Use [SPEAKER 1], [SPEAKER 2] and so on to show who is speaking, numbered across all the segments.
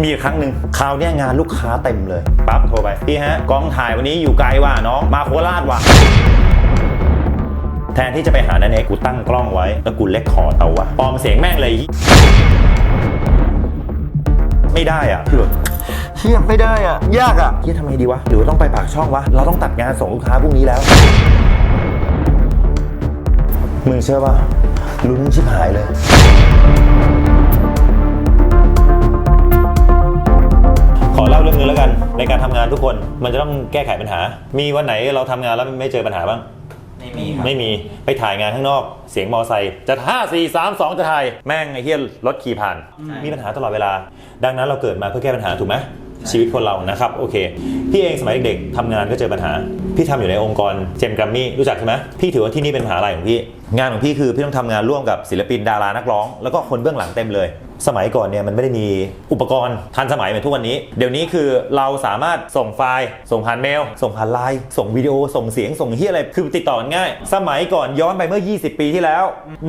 [SPEAKER 1] มีอีกครั้งหนึ่งคราวเนี้ยงานลูกค้าเต็มเลยปั๊บโทรไปพี่ฮะกองถ่ายวันนี้อยู่ไกลว่ะน้องมาโคราชว่ะแทนที่จะไปหานันเอกกูตั้งกล้องไว้ แล้วกูเล็กคอร์ดเอาวะปลอมเสียงแม่งเลย ไม่ได้อะคือแบบเทียบไม่ได้อะ ยากอะเทียทำไมดีวะ หรือว่าต้องไปปากช่องวะ เราต้องตัดงานส่งลูกค้าพรุ่งนี้แล้ว มึงเชื่อป่ะลุ้นชิบหายเลย ในการทำงานทุกคนมันจะต้องแก้ไขปัญหา มีวันไหนเราทำงานแล้วไม่เจอปัญหาบ้าง
[SPEAKER 2] ไม่มีครับ
[SPEAKER 1] ไม่มีไปถ่ายงานข้างนอก เสียงมอไซค์จะ5 4 3 2 จะถ่าย แม่งไอ้เฮียรถขี่ผ่านมีปัญหาตลอดเวลา ดังนั้นเราเกิดมาเพื่อแก้ปัญหาถูกไหมชีวิตคนเรานะครับโอเค พี่เองสมัยเด็กๆทำงานก็เจอปัญหา พี่ทำอยู่ในองค์กรเจมส์แกรมมี่รู้จักใช่ไหมพี่ถือว่าที่นี่เป็นมหาลัยของพี่ งานของพี่คือพี่ต้องทำงานร่วมกับศิลปินดารานักร้อง แล้วก็คนเบื้องหลังเต็มเลย สมัยก่อนเนี่ยมันไม่ได้มีอุปกรณ์ทันสมัยเหมือนทุกวันนี้ เดี๋ยวนี้คือเราสามารถส่งไฟล์ ส่งผ่านเมล ส่งผ่านไลน์ส่งวิดีโอ ส่งเสียงส่งเฮียอะไรคือติดต่อง่าย สมัยก่อนย้อนไปเมื่อ 20 ปีที่แล้ว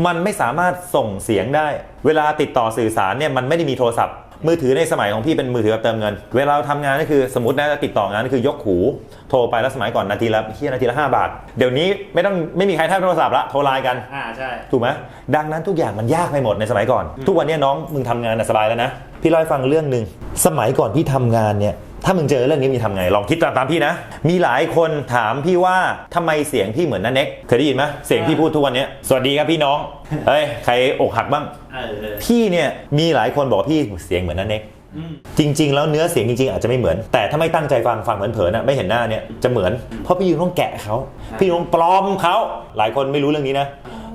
[SPEAKER 1] มันไม่สามารถส่งเสียงได้ เวลาติดต่อสื่อสารเนี่ยมันไม่ได้มีโทรศัพท์ มือถือในสมัยของพี่เป็นมือถือแบบเติมเงิน เวลาเราทำงานก็คือสมมตินะจะติดต่องานก็คือยกหู โทรไปแล้วสมัยก่อนนาทีละเฮียนาทีละ5บาท เดี๋ยวนี้ไม่ต้องไม่มีใครท่าโทรศัพท์ละโทรไลน์กัน
[SPEAKER 2] อ่าใช่
[SPEAKER 1] ถูกไหมดังนั้นทุกอย่างมันยากไปหมดในสมัยก่อน ทุกวันนี้น้องมึงทำงานน่ะสบายแล้วนะ พี่เล่าให้ฟังเรื่องหนึ่งสมัยก่อนพี่ทำงานเนี่ย ถ้ามึงเจอเรื่องนี้มึงทำไง ลองคิดตามตามพี่นะ มีหลายคนถามพี่ว่าทำไมเสียงพี่เหมือนนันเน็กเคยได้ยินไหมเสียงพี่พูดทุกวันนี้สวัสดีครับพี่น้องเฮ้ยใครอกหักบ้าง
[SPEAKER 2] เออเออ
[SPEAKER 1] พี่เนี่ยมีหลายคนบอกว่าพี่เสียงเหมือนนันเน็ก
[SPEAKER 2] อืม
[SPEAKER 1] จริง ๆ แล้วเนื้อเสียงจริง ๆ อาจจะไม่เหมือน แต่ถ้าไม่ตั้งใจฟังฟังเผินๆนะไม่เห็นหน้าเนี่ยจะเหมือน เพราะพี่ยังต้องแกะเขาพี่ต้องปลอมเขาหลายคนไม่รู้เรื่องนี้นะ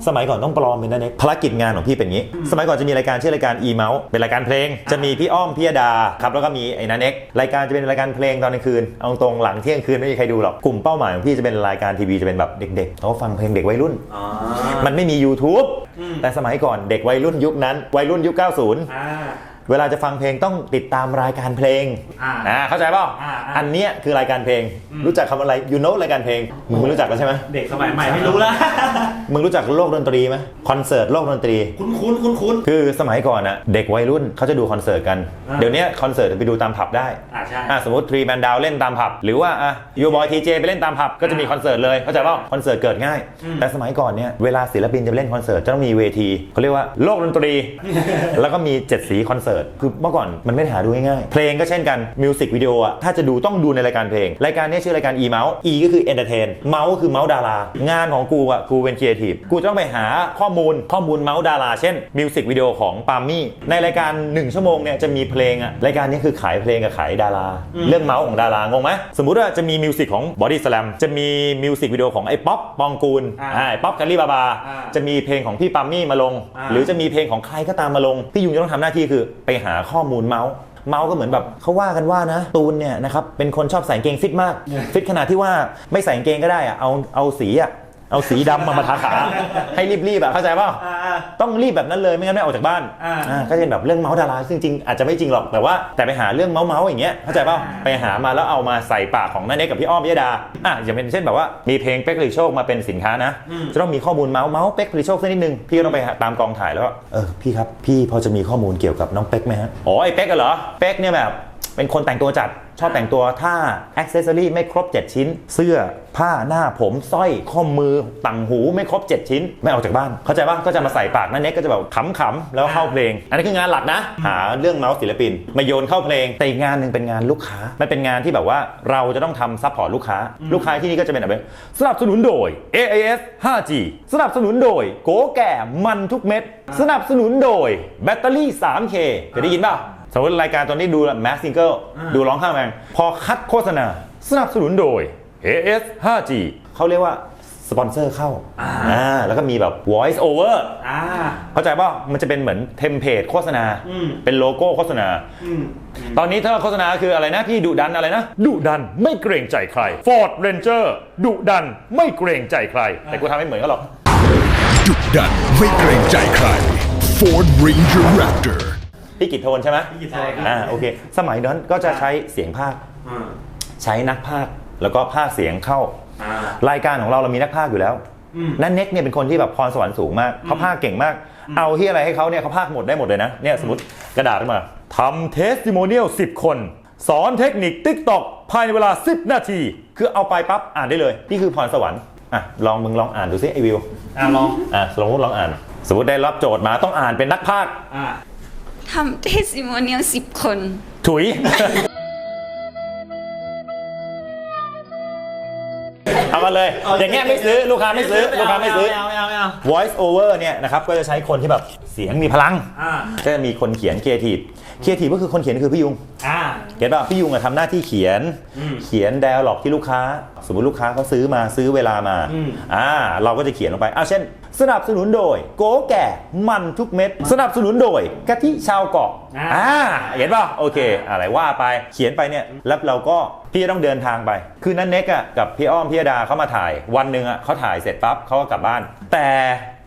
[SPEAKER 1] สมัยก่อนต้องปลอมเป็นนั่นเองภารกิจงานของพี่เป็นอย่างนี้ สมัยก่อนจะมีรายการชื่อรายการ e m o u s e เป็นรายการเพลง จะมีพี่อ้อมพี่ยดาครับแล้วก็มีไอ้นันเอ็กรายการจะเป็นรายการเพลงตอนกลางคืนเอาตรงๆหลังเที่ยงคืนไม่มีใครดูหรอกกลุ่มเป้าหมายของพี่จะเป็นรายการทีวีจะเป็นแบบเด็กๆเขาฟังเพลงเด็กวัยรุ่น
[SPEAKER 2] อ๋อ
[SPEAKER 1] มันไม่มี YouTube
[SPEAKER 2] อืม
[SPEAKER 1] แต่สมัยก่อนเด็กวัยรุ่นยุคนั้นวัยรุ่นยุค 90
[SPEAKER 2] อ่า
[SPEAKER 1] เวลาจะฟังเพลงต้องติดตามรายการเพลง
[SPEAKER 2] อ่า
[SPEAKER 1] เข้าใจเปล่า
[SPEAKER 2] อ่าอ่า
[SPEAKER 1] อันเนี้ยคือรายการเพลง
[SPEAKER 2] อืม
[SPEAKER 1] รู้จักคำอะไร you know รายการเพลง มึงไม่รู้จักแล้วใช่ไหม
[SPEAKER 2] เด็กสมัยใหม่ไม่รู้ละ
[SPEAKER 1] มึงรู้จักโลกดนตรีไหมคอนเสิร์ตโลกดนตรี
[SPEAKER 2] คุ้นคุ้นคุ้นคุ้น
[SPEAKER 1] คือสมัยก่อนอะเด็กวัยรุ่นเขาจะดูคอนเสิร์ตกัน
[SPEAKER 2] อ่า
[SPEAKER 1] เดี๋ยวนี้คอนเสิร์ตไปดูตามผับได้
[SPEAKER 2] อ่าใช่
[SPEAKER 1] อะสมมติทรีแบนดาวเล่นตามผับ หรือว่าอะยูบอยทีเจไปเล่นตามผับก็จะมีคอนเสิร์ตเลยเข้าใจเปล่าคอนเสิร์ตเกิดง่าย
[SPEAKER 2] อืม
[SPEAKER 1] แต่สมัยก่อนเนี่ยเวลาศิลปินจะไปเล่นคอนเสิร์ตจะต้องมีเวทีเขาเรียกว่าโลกดนตรี แล้วก็มีเจ็ดสีคอนเสิร์ตคือเมื่อก่อนมันไม่ได้หาดูง่ายๆเพลงก็เช่นกันมิวสิกวิดีโออะถ้าจะดูต้องดูในรายการเพลง รายการเนี้ชื่อรายการ e m o u s e e ก็คือ entertain เมาส์คือเมาส์ดารา งานของกูอะกูเป็นครีเอทีฟกูจะต้องไปหาข้อมูลข้อมูลเมาส์ดารา เช่นมิวสิกวิดีโอของปาล์มมี่ ในรายการ 1 ชั่วโมงเนี่ยจะมีเพลงอะรายการนี้คือขายเพลงกับขายดารา เรื่องเมาส์ของดารางงไหมสมมุติว่าจะมีมิวสิกของบอดี้สแลมจะมีมิวสิกวิดีโอของไอ้ป๊อปปองกูล
[SPEAKER 2] อ่า
[SPEAKER 1] อ่าไอ้ป๊อปแคลรี่บาบา
[SPEAKER 2] อ่า
[SPEAKER 1] จะมีเพลงของพี่ปาล์มมี่มาลง
[SPEAKER 2] อ่า
[SPEAKER 1] หรือจะมีเพลงของใครก็ตามมาลงพี่ยุงจะต้องทำหน้าที่คือไปหาข้อมูลเมาส์เมาส์ก็เหมือนแบบเขาว่ากันว่านะ ตูนเนี่ยนะครับเป็นคนชอบใส่กางเกงฟิตมาก ฟิตขนาดที่ว่าไม่ใส่กางเกงก็ได้อะเอาเอาสีอะ เอาสีดำมามาทาขา ให้รีบๆอะเข้าใจเปล่า
[SPEAKER 2] อ่าอ่า
[SPEAKER 1] ต้องรีบแบบนั้นเลยไม่งั้นไม่ออกจากบ้าน
[SPEAKER 2] อ่า
[SPEAKER 1] อ่าก็จะเป็นแบบเรื่องเมาส์ดาราซึ่งจริงอาจจะไม่จริงหรอกแต่ว่าแต่ไปหาเรื่องเมาส์เมาส์อย่างเงี้ยเข้าใจเปล่า
[SPEAKER 2] อ่า
[SPEAKER 1] ไปหามาแล้วเอามาใส่ปากของนันเนกกับพี่อ้อมพิยดาอะอย่างเป็นเช่นแบบว่ามีเพลงเป๊กผลิตโชคมาเป็นสินค้านะ
[SPEAKER 2] อืม
[SPEAKER 1] จะต้องมีข้อมูลเมาส์เมาส์เป๊กผลิตโชคสักนิดนึงพี่ก็ต้องไปหาตามกองถ่ายแล้วก็เออพี่ครับพี่พอจะมีข้อมูลเกี่ยวกับน้องเป๊กไหมฮะอ๋อไอ้เป๊กเหรอเป๊กเนี่ยแบบ เป็นคนแต่งตัวจัดชอบแต่งตัวถ้าอ็อกเซสซอรี่ไม่ครบ 7 ชิ้น เสื้อผ้าหน้าผมสร้อยข้อมือต่างหูไม่ครบ 7 ชิ้น ไม่ออกจากบ้าน เข้าใจป่ะก็จะมาใส่ปากนั่นเน็กก็จะแบบขำๆแล้วเข้าเพลง อันนี้คืองานหลักนะ หาเรื่องเมาส์ศิลปินมาโยนเข้าเพลง แต่อีกงานหนึ่งเป็นงานลูกค้ามันเป็นงานที่แบบว่าเราจะต้องทำซัพพอร์ตลูกค้า ลูกค้าที่นี่ก็จะเป็นแบบสนับสนุนโดย AIS 5G สนับสนุนโดย โกแก่มันทุกเม็ดสนับสนุนโดยแบตเตอรี่ 3K เคยได้ยินป่ะ สมมติรายการตัวนี้ดูแมสซิงเกิลดูร้องข้างแมงพอคัดโฆษณาสนับสนุนโดย AS 5G เขาเรียกว่าสปอนเซอร์เข้าอ่าแล้วก็มีแบบ voice over
[SPEAKER 2] อ่า
[SPEAKER 1] เข้าใจป่ะมันจะเป็นเหมือนเทมเพลตโฆษณา
[SPEAKER 2] อืม
[SPEAKER 1] เป็นโลโก้โฆษณา
[SPEAKER 2] อืม
[SPEAKER 1] ตอนนี้ถ้าโฆษณาคืออะไรนะพี่ดุดันอะไรนะดุดันไม่เกรงใจใคร Ford Ranger ดุดันไม่เกรงใจใคร แต่กูทำไม่เหมือนกันหรอก
[SPEAKER 3] ดุดันไม่เกรงใจใคร Ford Ranger Raptor
[SPEAKER 1] พี่กิตโทนใช่ไหม
[SPEAKER 2] พี่กิตโทนครับ
[SPEAKER 1] อ่าโอเค สมัยนั้นก็จะใช้เสียงภาค
[SPEAKER 2] อ่า
[SPEAKER 1] ใช้นักภาคแล้วก็ภาคเสียงเข้า
[SPEAKER 2] อ่า รา
[SPEAKER 1] ยการของเราเรามีนักภาคอยู่แล้ว
[SPEAKER 2] อืม
[SPEAKER 1] นั่นเน็กเนี่ยเป็นคนที่แบบพรสวรรค์สูงมากเขาภาคเก่งมาก เอาที่อะไรให้เขาเนี่ยเขาภาคหมดได้หมดเลยนะ เนี่ยสมมติกระดาษขึ้นมาทำเทสติโมเนียล10 คน สอนเทคนิค TikTok ภายในเวลา 10 นาที คือเอาไปปั๊บอ่านได้เลย นี่คือพรสวรรค์อะลองมึงลองอ่านดูซิไอวิว
[SPEAKER 2] อะลอง
[SPEAKER 1] อะสมมติลองอ่าน สมมติได้รับโจทย์มาต้องอ่านเป็นนักพากย์
[SPEAKER 2] อะ
[SPEAKER 4] ทำเทสติโมเนียลสิบคน
[SPEAKER 1] ถุย เอามาเลย อย่างเงี้ยไม่ซื้อลูกค้าไม่ซื้อลูกค้าไม่ซื้อ
[SPEAKER 2] ไม่เอาไม่เอาไม่เอา
[SPEAKER 1] voice over เนี่ยนะครับก็จะใช้คนที่แบบเสียงมีพลัง
[SPEAKER 2] อ่า
[SPEAKER 1] ก็จะมีคนเขียน creative creative ก็คือคนเขียนคือพี่ยุง
[SPEAKER 2] อ่า
[SPEAKER 1] เก็ตป่ะพี่ยุงอะทำหน้าที่เขียน
[SPEAKER 2] อืม
[SPEAKER 1] เขียน dialog ที่ลูกค้า สมมติลูกค้าเขาซื้อมาซื้อเวลามา
[SPEAKER 2] อืม
[SPEAKER 1] อ่า เราก็จะเขียนลงไปอ่าเช่น สนับสนุนโดย โกแก่มันทุกเม็ด สนับสนุนโดยกะทิชาวเกาะอ่าเห็นป่ะโอเค อะไรว่าไปเขียนไปเนี่ยแล้วเราก็พี่ต้องเดินทางไป คือนั่นเน็กอะกับพี่อ้อมพี่ยดาเขามาถ่าย วันหนึ่งอะเขาถ่ายเสร็จปั๊บเขาก็กลับบ้าน แต่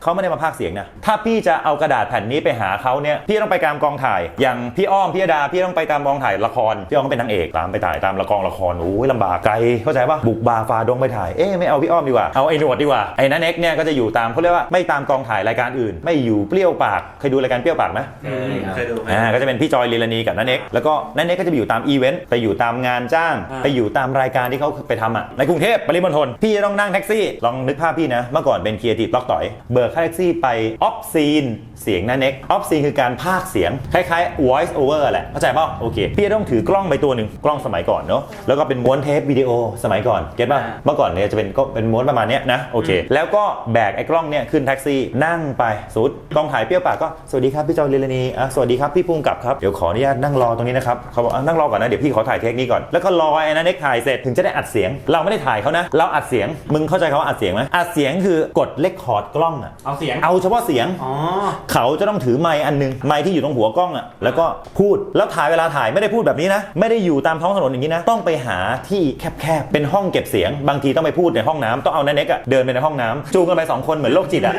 [SPEAKER 1] เขาไม่ได้มาพากย์เสียงนะ ถ้าพี่จะเอากระดาษแผ่นนี้ไปหาเขาเนี่ย พี่ต้องไปตามกองถ่าย อย่างพี่อ้อมพี่ยดา พี่ต้องไปตามกองถ่ายละคร พี่อ้อมก็เป็นนางเอก ตามไปถ่ายตามละครละคร โอ้ยลำบากไกล เข้าใจปะบุกบาฟาดงไปถ่าย เอ๊ะไม่เอาพี่อ้อมดีกว่า เอาไอ้หนวดดีกว่า ไอ้นันเน็กเนี่ยก็จะอยู่ตามเขาเรียกว่าไม่ตามกองถ่ายรายการอื่น ไม่อยู่เปรี้ยวปาก เคยดูรายการเปรี้ยวปากไหม
[SPEAKER 2] เคยเคยดูไหม
[SPEAKER 1] อ่า ก็จะเป็นพี่จอยลีลานีกับนันเน็กแล้วก็นันเน็กก็จะไปอยู่ตามอีเวนต์ ไปอยู่ตามงานจ้าง
[SPEAKER 2] อ่า
[SPEAKER 1] ไปอยู่ตามรายการที่เขาไปทำอะ ในกรุงเทพปริมณฑล พี่จะต้องนั่งแท็กซี่ ลองนึกภาพพี่นะ เมื่อก่อนเป็นครีเอทีฟล็อกต่อยเบิกค่าแท็กซี่ไปออฟซีนเสียงนันเน็กออฟซีนคือการพากย์เสียง คล้ายๆ voice over แหละ เข้าใจป่ะโอเค พี่จะต้องถือกล้องไปตัวหนึ่งกล้องสมัยก่อนเนาะแล้วก็เป็นม้วนเทปวิดีโอสมัยก่อน เก็ตป่ะเมื่อก่อนเนี่ยจะเป็นก็เป็นม้วนประมาณเนี้ยนะโอเค แล้วก็แบกไอ้กล้องเนี่ยขึ้นแท็กซี่นั่งไปสุดกล้องถ่ายเปรี้ยวปากก็สวัสดีครับพี่จอยลีลานีอะสวัสดีครับพี่ภูมิกับครับเดี๋ยวขออนุญาตนั่งรอตรงนี้นะครับเขาบอกอะนั่งรอก่อนนะเดี๋ยวพี่ขอถ่ายเทคนี้ก่อนแล้วก็รอไอ้นั่นเน็กถ่ายเสร็จถึงจะได้อัดเสียง เราไม่ได้ถ่ายเขานะเราอัดเสียงมึงเข้าใจคำว่าอัดเสียงไหมอัดเสียงคือกดเลคคอร์ดกล้องอะ
[SPEAKER 2] เอาเสียง
[SPEAKER 1] เอาเฉพาะเสียง
[SPEAKER 2] อ๋อ
[SPEAKER 1] เขาจะต้องถือไมค์อันหนึงไมค์ที่อยู่ตรงหัวกล้องอะแล้วก็พูดแล้วถ่ายเวลาถ่ายไม่ได้พูดแบบนี้นะ ไม่ได้อยู่ตามท้องถนนอย่างนี้นะ ต้องไปหาที่แคบๆเป็นห้องเก็บเสียง บางทีต้องไปพูดในห้องน้ำต้องเอานันเน็กอะเดินไปในห้องน้ำจูงกันไปสองคนเหมือนโรคจิตอะ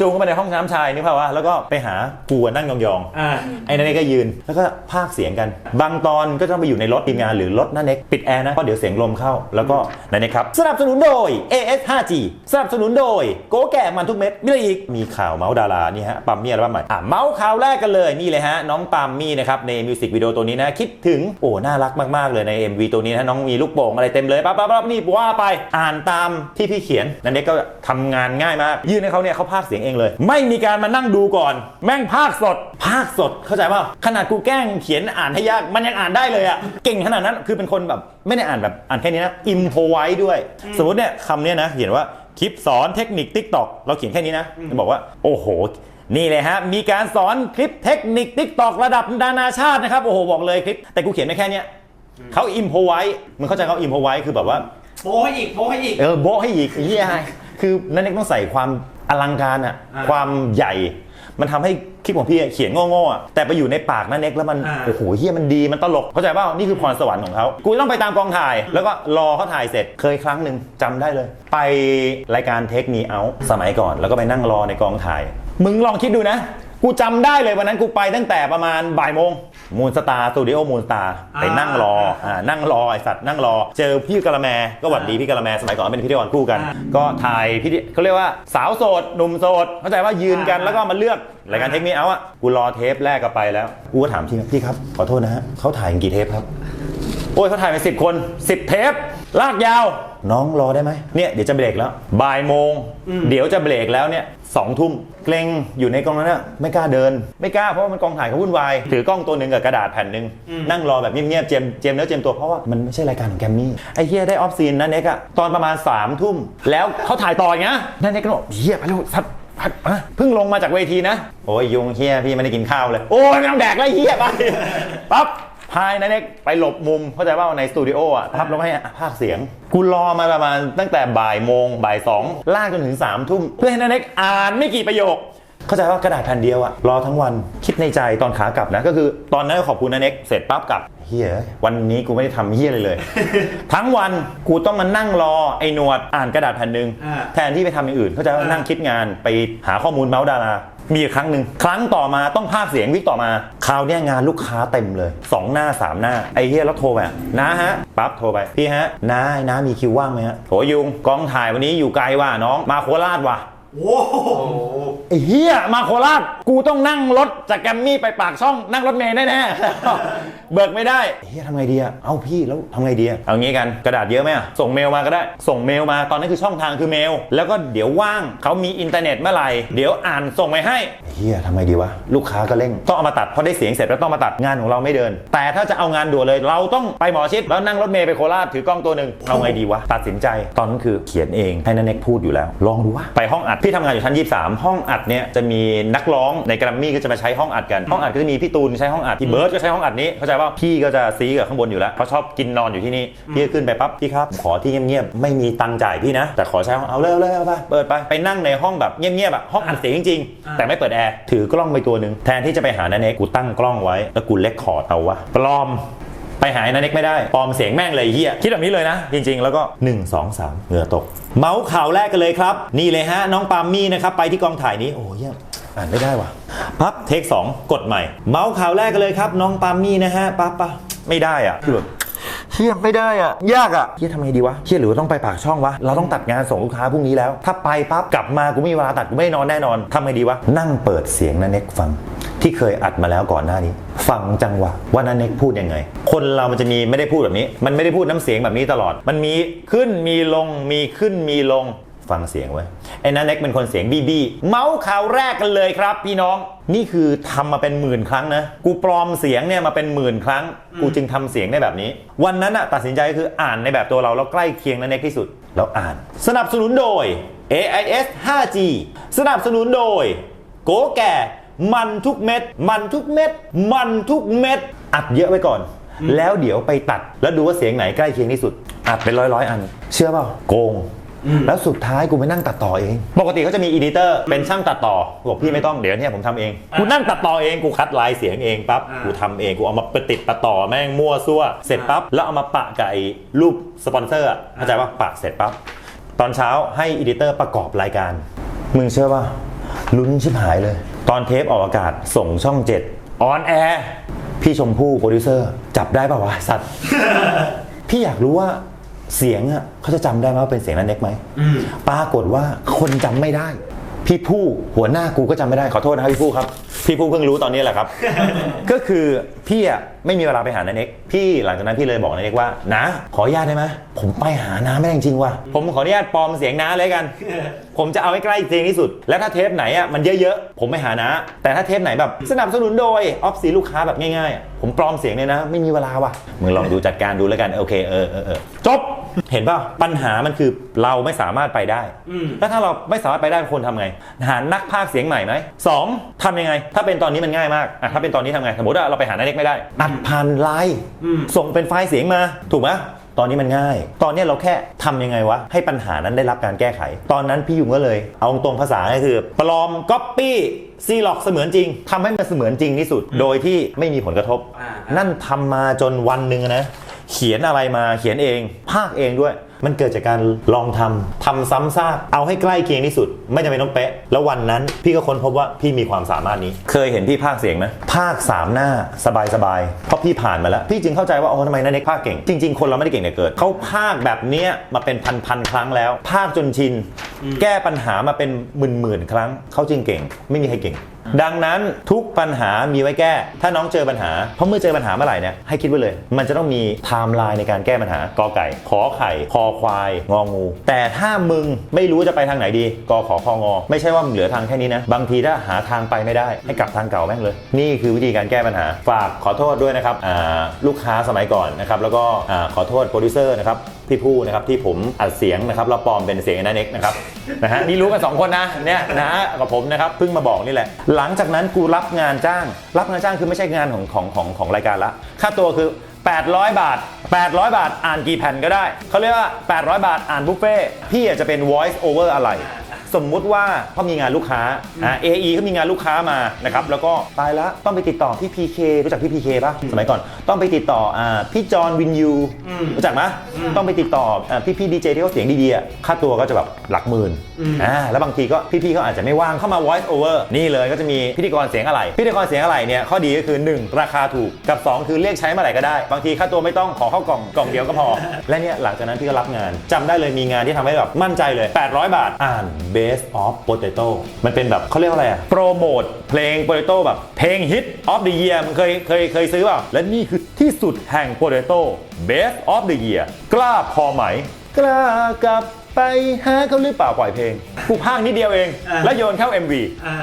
[SPEAKER 1] จูงกันไปในห้องน้ำชายนึกภาพว่าแล้วก็ไปหากูอะนั่งยองๆ
[SPEAKER 2] อ่า
[SPEAKER 1] ไอ้นันเน็กก็ยืนแล้วก็พากย์เสียงกัน บางตอนก็ต้องไปอยู่ในรถทีมงานหรือรถนันเน็กปิดแอร์นะเพราะเดี๋ยวเสียงลมเข้าแล้วก็นันเน็กครับสนับสนุนโดย AS 5G สนับสนุนโดย โกแก่มันทุกเม็ดมีอะไรอีกมีข่าวเมาส์ดารานี่ฮะปัมมี่อัลบั้มใหม่อะเมาส์ข่าวแรกกันเลยนี่เลยฮะน้องปัมมี่นะครับในมิวสิกวิดีโอตัวนี้นะคิดถึงโอ้น่ารักมากๆเลยใน MV ตัวนี้นะน้องมีลูกโป่งอะไรเต็มเลยปั๊บปั๊บปั๊บนี่ว่าไปอ่านตามที่พี่เขียนนันเน็กก็ทำงานง่ายมาก ยื่นให้เขาเนี่ยเขาพากเสียงเองเลย ไม่มีการมานั่งดูก่อน แม่งพากสดพากสดเข้าใจป่ะขนาดกูแกล้งเขียนอ่านให้ยากมันยังอ่านได้เลยอะเก่งขนาดนั้นคือเป็นคนแบบไม่ได้อ่านแบบอ่านแค่นี้นะอิมโพไว้ด้วย สมมติเนี่ยคำเนี้ยนะเขียนว่า คลิปสอนเทคนิค TikTok เราเขียนแค่นี้นะจะบอกว่า โอ้โห นี่เลยฮะ มีการสอนคลิปเทคนิค TikTok ระดับนานาชาตินะครับ โอ้โห บอกเลยคลิป แต่กูเขียนไม่แค่เนี้ยเขาอิมโพไว้มึงเข้าใจเขาอิมโพไว้คือแบบว่า
[SPEAKER 2] โบให้อีกโบให้อีก
[SPEAKER 1] เออโบะให้อีกไอ้เฮียคือนั่นเองต้องใส่ความอลังการอะ
[SPEAKER 2] อ่า
[SPEAKER 1] ความใหญ่ มันทำให้คลิปของพี่อะเขียนโง่ๆอะแต่ไปอยู่ในปากนั่นเน็กแล้วมัน
[SPEAKER 2] อ่า
[SPEAKER 1] โอ้โหเฮียมันดีมันตลกเข้าใจเปล่านี่คือพรสวรรค์ของเขากูต้องไปตามกองถ่าย แล้วก็รอเขาถ่ายเสร็จเคยครั้งหนึ่งจำได้เลย ไปรายการเทคมีเอาสมัยก่อน แล้วก็ไปนั่งรอในกองถ่าย มึงลองคิดดูนะ กูจำได้เลยวันนั้นกูไปตั้งแต่ประมาณบ่ายโมงมูนสตาร์สตูดิโอมูนสตาร์ไปนั่งรออ่านั่งรอไอสัตว์นั่งรอ เจอพี่กะละแมก็หวัดดีพี่กะละแมสมัยก่อนเป็นพิธีกรคู่กัน ก็ถ่ายพิธีเขาเรียกว่าสาวโสดหนุ่มโสดเข้าใจว่ายืนกันแล้วก็มาเลือกรายการเทคมีเอาอะกูรอเทปแรกก็ไปแล้วกูก็ถามพี่พี่ครับขอโทษนะฮะเขาถ่ายกันกี่เทปครับโอ้ยเขาถ่ายไปสิบคนสิบเทปลากยาว น้องรอได้ไหมเนี่ยเดี๋ยวจะเบรกแล้วบ่ายโมง เดี๋ยวจะเบรกแล้วเนี่ยสองทุ่มเกรงอยู่ในกองนั้นน่ะไม่กล้าเดิน ไม่กล้าเพราะว่ามันกองถ่ายเขาวุ่นวายถือกล้องตัวหนึ่งกับกระดาษแผ่นหนึ่งนั่งรอแบบเงียบๆเจมเจมเนื้อเจมตัวเพราะว่ามันไม่ใช่รายการของแกรมมี่ไอ้เฮียได้ออฟซีนนะเน็กอะตอนประมาณ3ามทุ่มแล้วเขาถ่ายต่ออย่างเงี้ยนั่นเน็กก็บอกเฮียไปแล้วสัตว์พัดอะเพิ่งลงมาจากเวทีนะ โอ้ยยุงเฮียพี่ไม่ได้กินข้าวเลย โอ้ยไม่ต้องแดกแล้วเฮียไปปั๊บ พายนันเน็กไปหลบมุมเข้าใจว่าในสตูดิโออะพับแล้วให้ภาคเสียง กูรอมาประมาณตั้งแต่บ่ายโมงบ่ายสองลากจนถึง3ามทุ่มเพื่อให้นันเน็กอ่านไม่กี่ประโยคเข้าใจว่ากระดาษแผ่นเดียวอะรอทั้งวันคิดในใจตอนขากลับนะ ก็คือตอนนั้นขอบคุณนันเน็กเสร็จปั๊บกลับเฮียวันนี้กูไม่ได้ทำเฮียเลยเลย ทั้งวันกูต้องมานั่งรอไอ้หนวดอ่านกระดาษแผ่นหนึ่ง
[SPEAKER 2] อ่า
[SPEAKER 1] แทนที่ไปทำอย่างอื่น เข้าใจว่านั่งคิดงานไปหาข้อมูลเมาส์ดารา มีอีกครั้งหนึ่งครั้งต่อมาต้องพากย์เสียงวิกต่อมาคราวเนี้ยงานลูกค้าเต็มเลย 2 หน้า 3 หน้า ไอ้เฮียแล้วโทรไปอะน้าฮะปั๊บโทรไป พี่ฮะน้าน้ามีคิวว่างไหมฮะโหยุงกองถ่ายวันนี้อยู่ไกลว่ะน้องมาโคราชว่ะ
[SPEAKER 2] โอ้โห
[SPEAKER 1] ไอ้เฮียมาโคราชกูต้องนั่งรถจากแกรมมี่ไปปากช่องนั่งรถเมล์แน่ๆเบิกไม่ได้เฮียทำไงดีอะเอาพี่แล้วทำไงดีอะเอางี้กันกระดาษเยอะไหมอะส่งเมลมาก็ได้ ส่งเมลมาตอนนั้นคือช่องทางคือเมล แล้วก็เดี๋ยวว่างเขามีอินเทอร์เน็ตเมื่อไหร่เดี๋ยวอ่านส่งไปให้เฮียทำไงดีวะลูกค้าก็เร่งต้องเอามาตัดพอได้เสียงเสร็จแล้วต้องมาตัดงานของเราไม่เดิน แต่ถ้าจะเอางานด่วนเลย เราต้องไปหมอชิดแล้วนั่งรถเมล์ไปโคราชถือกล้องตัวหนึ่งเอาไงดีวะตัดสินใจตอนนั้นคือเขียนเองให้นันเน็กพูดอยู่แล้ว ลองดูวะไปห้องอัดพี่ทำงานอยู่ชั้น 23 ห้องอัดเนี่ยจะมีนักร้องในแกรมมี่ก็จะมาใช้ห้องอัดกันห้องอัดก็จะมีพี่ตูนใช้ห้องอัดพี่เบิร์ดก็ใช้ห้องอัดนี้เข้าใจป่ะพี่ก็จะซีกับข้างบนอยู่แล้วเพราะชอบกินนอนอยู่ที่นี่พี่ก็ขึ้นไปปั๊บพี่ครับผมขอที่เงียบๆไม่มีตังค์จ่ายพี่นะ แต่ขอใช้ห้องเอาเลยเอาเลยเอาไปเปิดไปไปนั่งในห้องแบบเงียบๆอะห้องอัดเสียงจริงๆแต่ไม่เปิดแอร์ถือกล้องไปตัวหนึ่งแทนที่จะไปหานันเน็กกูตั้งกล้องไว้แล้วกูเลคคอร์ดเอาวะปลอมไปหายนันเน็กไม่ได้ ปลอมเสียงแม่งเลยเฮียคิดแบบนี้เลยนะ จริง ๆ แล้วก็ 1 2 3เหงื่อตก เมาส์ข่าวแรกกันเลยครับ นี่เลยฮะ น้องปาล์มมี่นะครับ ไปที่กองถ่ายนี้ โอ้ย อ่านไม่ได้ว่ะปั๊บเทค2กดใหม่ เมาส์ข่าวแรกกันเลยครับ น้องปาล์มมี่นะฮะปั๊บปั๊บไม่ได้อะคือแบบเฮียไม่ได้อะ ยากอะเฮียทำไงดีวะเฮียหรือว่าต้องไปปากช่องวะ เราต้องตัดงานส่งลูกค้าพรุ่งนี้แล้ว ถ้าไปปั๊บกลับมากูไม่มีเวลาตัดกูไม่ได้นอนแน่นอนทำไงดีวะ นั่งเปิดเสียงนันเน็กฟัง ที่เคยอัดมาแล้วก่อนหน้านี้ ฟังจังหวะว่านันเน็กพูดยังไง คนเรามันจะมีไม่ได้พูดแบบนี้ มันไม่ได้พูดน้ำเสียงแบบนี้ตลอด มันมีขึ้นมีลงมีขึ้นมีลง ฟังเสียงไว้ ไอ้นันเน็กเป็นคนเสียงบีบีเมาส์ข่าวแรกกันเลยครับ พี่น้อง นี่คือทำมาเป็นหมื่นครั้งนะ กูปลอมเสียงเนี่ยมาเป็นหมื่นครั้ง กูจึงทำเสียงได้แบบนี้ วันนั้นอะตัดสินใจก็คืออ่านในแบบตัวเราแล้วใกล้เคียงนันเน็กที่สุด แล้วอ่าน สนับสนุนโดย AIS 5G สนับสนุนโดย โกแก่ มันทุกเม็ด มันทุกเม็ด มันทุกเม็ด อัดเยอะไว้ก่อน แล้วเดี๋ยวไปตัด แล้วดูว่าเสียงไหนใกล้เคียงที่สุด อัดเป็นร้อยร้อยๆอัน เชื่อเปล่าโกง แล้วสุดท้ายกูไปนั่งตัดต่อเอง ปกติเขาจะมีอีดิเตอร์เป็นช่างตัดต่อบอกพี่ไม่ต้องเดี๋ยวเนี่ยผมทำเองกูนั่งตัดต่อเองกูคัดลายเสียงเองปั๊บ
[SPEAKER 2] อ่า
[SPEAKER 1] กูทำเองกูเอามาไปติดตัดต่อแม่งมั่วซั่วเสร็จปั๊บแล้วเอามาปะกับไอ้รูปสปอนเซอร์อะเข้าใจป่ะปะเสร็จปั๊บตอนเช้าให้อีดิเตอร์ประกอบรายการ มึงเชื่อป่ะลุ้นชิบหายเลย ตอนเทปออกอากาศส่งช่อง7ออนแอร์พี่ชมพู่โปรดิวเซอร์จับได้ป่าวะสัตว์ พี่อยากรู้ว่า เสียงอะเขาจะจำได้ไหมว่าเป็นเสียงนันเน็กไหมปรากฏว่าคนจำไม่ได้ พี่ผู้หัวหน้ากูก็จำไม่ได้ขอโทษนะครับพี่ผู้ครับพี่ผู้เพิ่งรู้ตอนนี้แหละครับ ก็คือพี่อะไม่มีเวลาไปหานันเน็กพี่หลังจากนั้นพี่เลยบอกนันเน็กว่านะขออนุญาตได้ไหมผมไปหาน้าไม่ได้จริงว่ะผมขออนุญาตปลอมเสียงน้าเลยกัน ผมจะเอาให้ใกล้เสียงที่สุด แล้วถ้าเทปไหนอะมันเยอะๆผมไปหาน้าแต่ถ้าเทปไหนแบบสนับสนุนโดยออฟซีลูกค้าแบบง่ายๆ ผมปลอมเสียงเนี่ยนะ ไม่มีเวลาว่ะมึงลองดูจัดการดูแล้วกันโอเคเออเออจบ เห็นป่ะปัญหามันคือเราไม่สามารถไปได้ แล้วถ้าเราไม่สามารถไปได้ควรทำไง หานักพากย์เสียงใหม่ไหมสองทำยังไง ถ้าเป็นตอนนี้มันง่ายมากอะถ้าเป็นตอนนี้ทำไงสมมติว่าเราไปหานักเล็กไม่ได้อัดผ่านไลน์ส่งเป็นไฟล์เสียงมาถูกไหมตอนนี้มันง่าย ตอนนี้เราแค่ทำยังไงวะ ให้ปัญหานั้นได้รับการแก้ไข ตอนนั้นพี่ยุงก็เลย เอาตรงภาษาก็คือ ปลอมก๊อปปี้ซีล็อกเสมือนจริงทำให้มันเสมือนจริงที่สุด โดยที่ไม่มีผลกระทบ
[SPEAKER 2] อ่า
[SPEAKER 1] นั่นทำมาจนวันหนึ่งนะ เขียนอะไรมาเขียนเอง ภาคเองด้วย มันเกิดจากการลองทำทำซ้ำซากเอาให้ใกล้เคียงที่สุด ไม่จำเป็นต้องเป๊ะ แล้ววันนั้นพี่ก็ค้นพบว่าพี่มีความสามารถนี้ เคยเห็นพี่ภาคเสียงไหมภาคสามหน้าสบายสบายๆเพราะพี่ผ่านมาแล้ว พี่จึงเข้าใจว่าโอ้ทำไมนันเน็กภาคเก่ง จริง ๆ คนเราไม่ได้เก่งแต่เกิด เขาภาคแบบเนี้ยมาเป็นพันๆครั้งแล้ว ภาคจนชิน แก้ปัญหามาเป็นหมื่นๆครั้ง เขาจึงเก่ง ไม่มีใครเก่ง ดังนั้นทุกปัญหามีไว้แก้ ถ้าน้องเจอปัญหา เพราะเมื่อเจอปัญหาเมื่อไหร่เนี่ยให้คิดไว้เลย มันจะต้องมีไทม์ไลน์ในการแก้ปัญหากอไก่ ขอไข่คอควาย งองู แต่ถ้ามึงไม่รู้จะไปทางไหนดีกอขอคองอ ไม่ใช่ว่ามึงเหลือทางแค่นี้นะ บางทีถ้าหาทางไปไม่ได้ให้กลับทางเก่าแม่งเลย นี่คือวิธีการแก้ปัญหา ฝากขอโทษด้วยนะครับลูกค้าสมัยก่อนนะครับแล้วก็ขอโทษโปรดิวเซอร์นะครับพี่ผู้นะครับที่ผมอัดเสียงนะครับแล้วปลอมเป็นเสียงไอ้นันเน็กนะครับนะฮะนี่รู้กันสองคนนะเนี่ยนะฮะกับผมนะครับเพิ่งมาบอกนี่แหละหลังจากนั้นกูรับงานจ้าง รับงานจ้างคือไม่ใช่งานของของของของรายการละ ค่าตัวคือ 800 บาท 800 บาทอ่านกี่แผ่นก็ได้ เขาเรียกว่า 800 บาทอ่านบุฟเฟ่พี่อาจจะเป็น voice over อะไร สมมุติว่าเขามีงานลูกค้าอ่า AE เขามีงานลูกค้ามานะครับแล้วก็ตายละต้องไปติดต่อพี่ PK รู้จักพี่ PK ป่ะสมัยก่อนต้องไปติดต่ออ่าพี่จอห์นวินยูรู้จักไหมต้องไปติดต่ออ่าพี่พี่ดีเจที่เขาเสียงดีๆอะค่าตัวก็จะแบบหลักหมื่นอ่าแล้วบางทีก็พี่ๆเขาอาจจะไม่ว่างเข้ามา voice over นี่เลยก็จะมีพิธีกรเสียงอะไร พิธีกรเสียงอะไรเนี่ยข้อดีก็คือ 1 ราคาถูกกับ 2 คือเรียกใช้เมื่อไหร่ก็ได้ บางทีค่าตัวไม่ต้องขอเข้ากล่องกล่องเดียวก็พอ และเนี่ยหลังจากนั้นพี่ก็รับงานจำได้เลยมีงานที่ทำให้แบบมั่นใจเลย 800 บาทอ่าน Best of Potato มันเป็นแบบเขาเรียกว่าอะไรอะโปรโมทเพลง Potato แบบเพลงฮิต of the year มันเคยเคยเคยซื้อเปล่าและนี่คือที่สุดแห่ง Potato Best of the year กล้าพอไหม กล้ากลับไปหาเขาหรือเปล่าปล่อยเพลงกูพากนิดเดียวเอง
[SPEAKER 2] อ่า
[SPEAKER 1] แล้วโยนเข้า MV
[SPEAKER 2] อ่า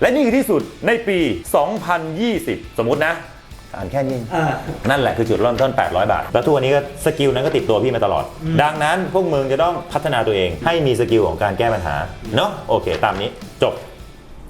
[SPEAKER 1] และนี่คือที่สุดในปี 2020 สมมตินะ อ่านแค่นี้
[SPEAKER 2] อ่า
[SPEAKER 1] นั่นแหละคือจุดเริ่มต้น 800 บาท แล้วทุกวันนี้ก็สกิลนั้นก็ติดตัวพี่มาตลอด ดังนั้นพวกมึงจะต้องพัฒนาตัวเองให้มีสกิลของการแก้ปัญหาเนาะโอเค ตามนี้จบ